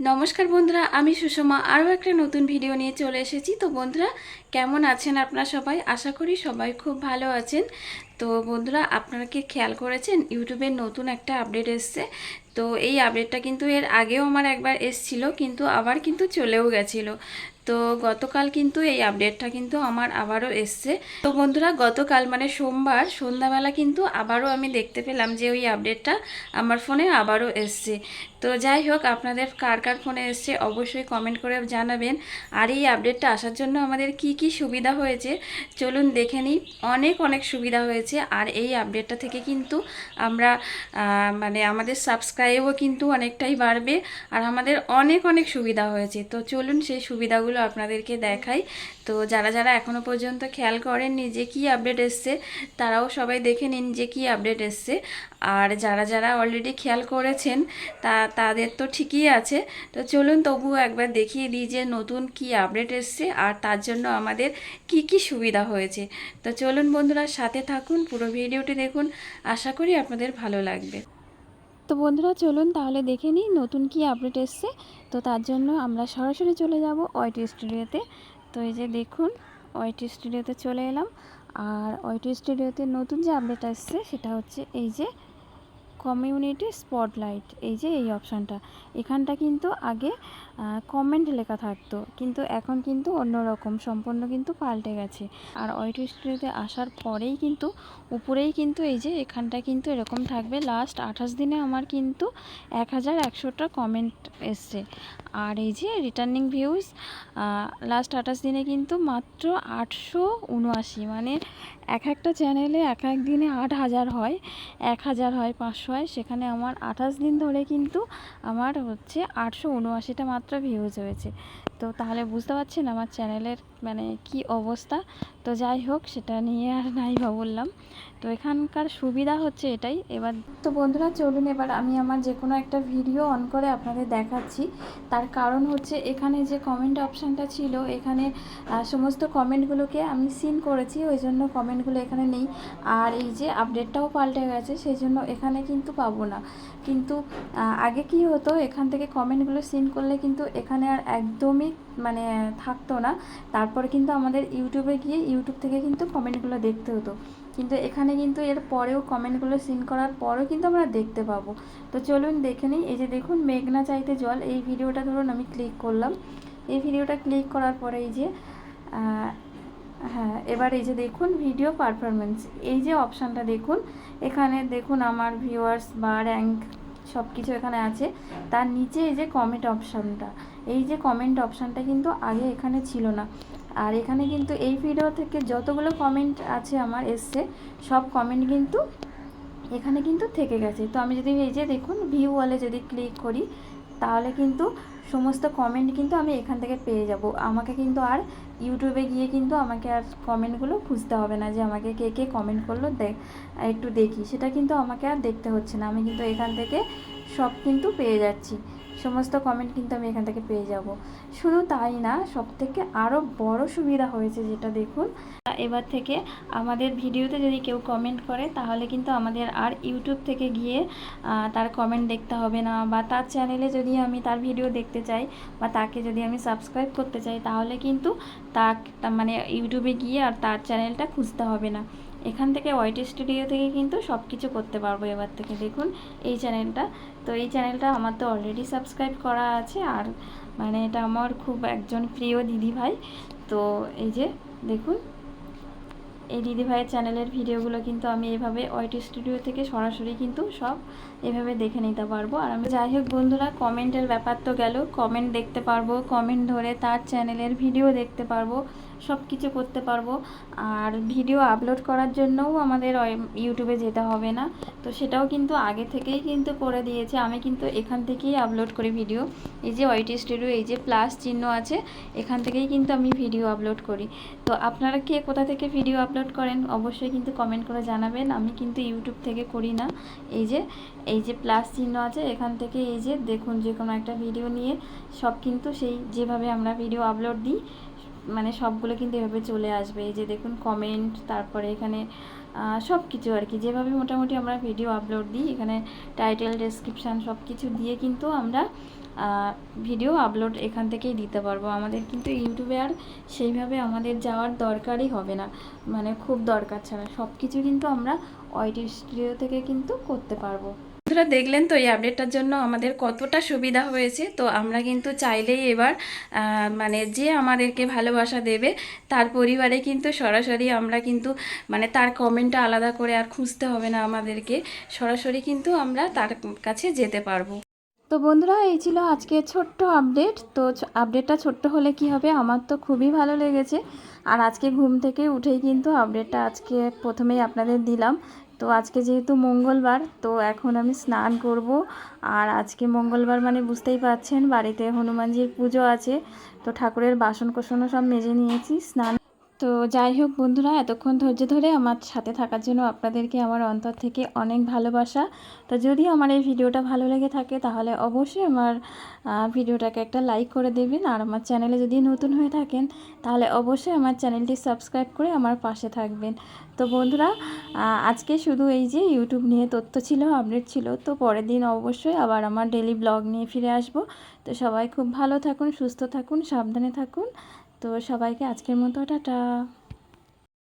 নমস্কার বন্ধুরা, আমি সুষমা। আরও একটা নতুন ভিডিও নিয়ে চলে এসেছি। তো বন্ধুরা, কেমন আছেন আপনারা সবাই? আশা করি সবাই খুব ভালো আছেন। তো বন্ধুরা, আপনারা কি খেয়াল করেছেন? ইউটিউবের নতুন একটা আপডেট এসছে। তো এই আপডেটটা কিন্তু এর আগেও আমার একবার এসছিল, কিন্তু আবার কিন্তু চলেও গেছিল। তো গতকাল কিন্তু এই আপডেটটা কিন্তু আমার আবারও এসছে। তো বন্ধুরা, গতকাল মানে সোমবার, সন্ধ্যাবেলা কিন্তু আবারও আমি দেখতে পেলাম যে ওই আপডেটটা আমার ফোনে আবারও এসছে। তো যাই হোক, আপনাদের কার কার ফোনে এসছে অবশ্যই কমেন্ট করে জানাবেন। আর এই আপডেটটা আসার জন্য আমাদের কি কি সুবিধা হয়েছে, চলুন দেখে নিই। অনেক অনেক সুবিধা হয়েছে। আর এই আপডেটটা থেকে কিন্তু আমরা মানে আমাদের সাবস্ক্রাইবও কিন্তু অনেকটাই বাড়বে। আর আমাদের অনেক অনেক সুবিধা হয়েছে। তো চলুন সেই সুবিধাগুলো আপনাদেরকে দেখাই। তো যারা যারা এখনও পর্যন্ত খেয়াল করেননি যে কী আপডেট এসছে, তারাও সবাই দেখে নিন যে কী আপডেট এসছে। আর যারা যারা অলরেডি খেয়াল করেছেন, তা, তাদের তো ঠিকই আছে। তো চলুন তবুও একবার দেখিয়ে দিই যে নতুন কি আপডেট এসছে আর তার জন্য আমাদের কি কি সুবিধা হয়েছে। তো চলুন বন্ধুরা সাথে থাকুন, পুরো ভিডিওটি দেখুন। আশা করি আপনাদের ভালো লাগবে। তো বন্ধুরা চলুন তাহলে দেখে নিই নতুন কি আপডেট এসছে। তো তার জন্য আমরা সরাসরি চলে যাব ওয়াইটি স্টুডিওতে। তো এই যে দেখুন ওয়াইটি স্টুডিওতে চলে এলাম। আর ওয়াইটি স্টুডিওতে নতুন যে আপডেট আসছে সেটা হচ্ছে এই যে কমিউনিটি স্পটলাইট, এই যে এই অপশানটা। এখানটা কিন্তু আগে কমেন্ট লেখা থাকতো, কিন্তু এখন কিন্তু অন্যরকম, সম্পূর্ণ কিন্তু পাল্টে গেছে। আর ওয়াইটি স্টুডিওতে আসার পরেই কিন্তু, উপরেই কিন্তু এই যে এখানটা কিন্তু এরকম থাকবে লাস্ট আঠাশ দিনে আমার কিন্তু এক হাজার একশোটা কমেন্ট এসছে। আর এই যে রিটার্নিং ভিউজ লাস্ট আঠাশ দিনে কিন্তু মাত্র আটশো উনআশি মানে এক একটা চ্যানেলে এক এক দিনে আট হাজার হয়, এক হাজার হয় পাঁচশো। হয় সেখানে আমার আঠাশ দিন ধরে কিন্তু আমার হচ্ছে আটশো উনআশিটা মাত্র ভিউজ হয়েছে। তো তাহলে বুঝতে পারছেন আমার চ্যানেলের মানে কি অবস্থা। তো যাই হোক, সেটা নিয়ে আর নাই বা বললাম। তো এখানকার সুবিধা হচ্ছে এটাই। এবার তো বন্ধুরা, চলুন এবার আমি আমার যে কোনো একটা ভিডিও অন করে আপনাদের দেখাচ্ছি। তার কারণ হচ্ছে এখানে যে কমেন্ট অপশানটা ছিল, এখানে সমস্ত কমেন্টগুলোকে আমি সিন করেছি ওই জন্য কমেন্টগুলো এখানে নেই। আর এই যে আপডেটটাও পাল্টে গেছে সেই জন্য এখানে কিন্তু পাবো না। কিন্তু আগে কি হতো, এখান থেকে কমেন্টগুলো সিন করলে কিন্তু এখানে আর একদমই মানে থাকতো না। তারপরে কিন্তু আমাদের ইউটিউবে গিয়ে ইউটিউব থেকে কিন্তু কমেন্টগুলো দেখতে হতো। কিন্তু এখানে কিন্তু এর পরেও কমেন্টগুলো সিন করার পরেও কিন্তু আমরা দেখতে পাবো। তো চলুন দেখে নিই। এই যে দেখুন, মেঘনা চাইতে জল। এই ভিডিওটা ধরুন আমি ক্লিক করলাম। এই ভিডিওটা ক্লিক করার পরে এই যে হ্যাঁ এবার এই যে দেখুন ভিডিও পারফরমেন্স এই যে অপশানটা দেখুন। এখানে দেখুন আমার ভিউয়ার্স বা র্যাঙ্ক সব কিছু এখানে আছে। তার নিচে এই যে কমেন্ট অপশানটা এই যে কমেন্ট অপশানটা কিন্তু আগে এখানে ছিল না। আর এখানে কিন্তু এই ভিডিও থেকে যতগুলো কমেন্ট আছে আমার, এসছে, সব কমেন্ট কিন্তু এখানে কিন্তু থেকে গেছে। তো আমি যদি এই যে দেখুন ভিউ ওয়ালে যদি ক্লিক করি, তাহলে কিন্তু সমস্ত কমেন্ট কিন্তু আমি এখান থেকে পেয়ে যাব। আমাকে কিন্তু আর ইউটিউবে গিয়ে কিন্তু আমাকে আর কমেন্টগুলো খুঁজতে হবে না যে আমাকে কে কে কমেন্ট করল, দেখ, একটু দেখি। সেটা কিন্তু আমাকে আর দেখতে হচ্ছে না। আমি কিন্তু এখান থেকে সব কিন্তু পেয়ে যাচ্ছি। সমস্ত কমেন্ট কিন্তু আমি এখান থেকে পেয়ে যাব। শুধু তাই না সব থেকে আরও বড় সুবিধা হয়েছে যেটা দেখুন, এবার থেকে আমাদের ভিডিওতে যদি কেউ কমেন্ট করে, তাহলে কিন্তু আমাদের আর ইউটিউব থেকে গিয়ে তার কমেন্ট দেখতে হবে না, বা তার চ্যানেলে যদি আমি তার ভিডিও দেখতে চাই, বা তাকে যদি আমি সাবস্ক্রাইব করতে চাই, তাহলে কিন্তু তা- মানে ইউটিউবে গিয়ে আর তার চ্যানেলটা খুঁজতে হবে না। এখান থেকে ওয়াইটি স্টুডিও থেকে কিন্তু সব কিছু করতে পারব এবার থেকে। দেখুন, এই চ্যানেলটা তো এই চ্যানেলটা আমার তো অলরেডি সাবস্ক্রাইব করা আছে। আর মানে এটা আমার খুব একজন প্রিয় দিদি ভাই তো এই যে, দেখুন, এই দিদিভাইয়ের চ্যানেলের ভিডিওগুলো কিন্তু আমি এভাবে ওয়াইটি স্টুডিও থেকে সরাসরি কিন্তু সব এভাবে দেখে নিতে পারব। আর আমি যাই হোক বন্ধুরা কমেন্টের ব্যাপার তো গেল। কমেন্ট দেখতে পারব কমেন্ট ধরে তার চ্যানেলের ভিডিও দেখতে পারব। সব কিছু করতে পারব। আর ভিডিও আপলোড করার জন্যও আমাদের ইউটিউবে যেতে হবে না। তো সেটাও কিন্তু আগে থেকেই কিন্তু করে দিয়েছে। আমি কিন্তু এখান থেকেই আপলোড করি ভিডিও। এই যে ওয়াইটি স্টুডিও এই যে প্লাস চিহ্ন আছে, এখান থেকেই কিন্তু আমি ভিডিও আপলোড করি। তো আপনারা কে কোথা থেকে ভিডিও আপলোড করেন, অবশ্যই কিন্তু কমেন্ট করে জানাবেন। আমি কিন্তু ইউটিউব থেকে করি না। এই যে এই যে প্লাস চিহ্ন আছে, এখান থেকে এই যে দেখুন যে কোনো একটা ভিডিও নিয়ে সব কিন্তু সেই যেভাবে আমরা ভিডিও আপলোড দিই মানে সবগুলো কিন্তু এভাবে চলে আসবে। যে দেখুন কমেন্ট তারপরে এখানে সব কিছু আর কি। যেভাবে মোটামুটি আমরা ভিডিও আপলোড দিই, এখানে টাইটেল ডেসক্রিপশান সব কিছু দিয়ে কিন্তু আমরা ভিডিও আপলোড এখান থেকেই দিতে পারব। আমাদের কিন্তু ইউটিউবে আর সেইভাবে আমাদের যাওয়ার দরকারই হবে না। মানে খুব দরকার ছাড়া সব কিছু কিন্তু আমরা ওয়াইটি স্টুডিও থেকে কিন্তু করতে পারব। বন্ধুরা, দেখলেন তো এই আপডেটটার জন্য আমাদের কতটা সুবিধা হয়েছে। তো আমরা কিন্তু চাইলেই এবার মানে যে আমাদেরকে ভালোবাসা দেবে, তার পরিবারে কিন্তু সরাসরি আমরা কিন্তু মানে তার কমেন্টটা আলাদা করে আর খুঁজতে হবে না আমাদেরকে। সরাসরি কিন্তু আমরা তার কাছে যেতে পারব। তো বন্ধুরা, এই ছিল আজকে ছোট্ট আপডেট তো আপডেটটা ছোট্ট হলে কি হবে? আমার তো খুবই ভালো লেগেছে। আর আজকে ঘুম থেকে উঠেই কিন্তু আপডেটটা আজকে প্রথমেই আপনাদের দিলাম। তো আজকে যেহেতু মঙ্গলবার, তো এখন আমি স্নান করব। আর আজকে মঙ্গলবার মানে বুঝতেই পাচ্ছেন বাড়িতে হনুমানজির পুজো আছে, তো ঠাকুরের বাসন কোসনও সব মেজে নিয়েছি, স্নান তো যাই হোক বন্ধুরা, এতক্ষণ ধৈর্য ধরে আমার সাথে থাকার জন্য আপনাদেরকে আমার অন্তর থেকে অনেক ভালোবাসা। তো যদি আমার এই ভিডিওটা ভালো লেগে থাকে, তাহলে অবশ্যই আমার ভিডিওটাকে একটা লাইক করে দেবেন। আর আমার চ্যানেলে যদি নতুন হয়ে থাকেন, তাহলে অবশ্যই আমার চ্যানেলটি সাবস্ক্রাইব করে আমার পাশে থাকবেন। তো বন্ধুরা আজকে শুধু এই যে ইউটিউব নিয়ে তথ্য ছিল আপডেট ছিল, তো পরের দিন অবশ্যই আবার আমার ডেলি ব্লগ নিয়ে ফিরে আসব। তো সবাই খুব ভালো থাকুন, সুস্থ থাকুন, সাবধানে থাকুন। তো সবাইকে আজকের মতো টাটা।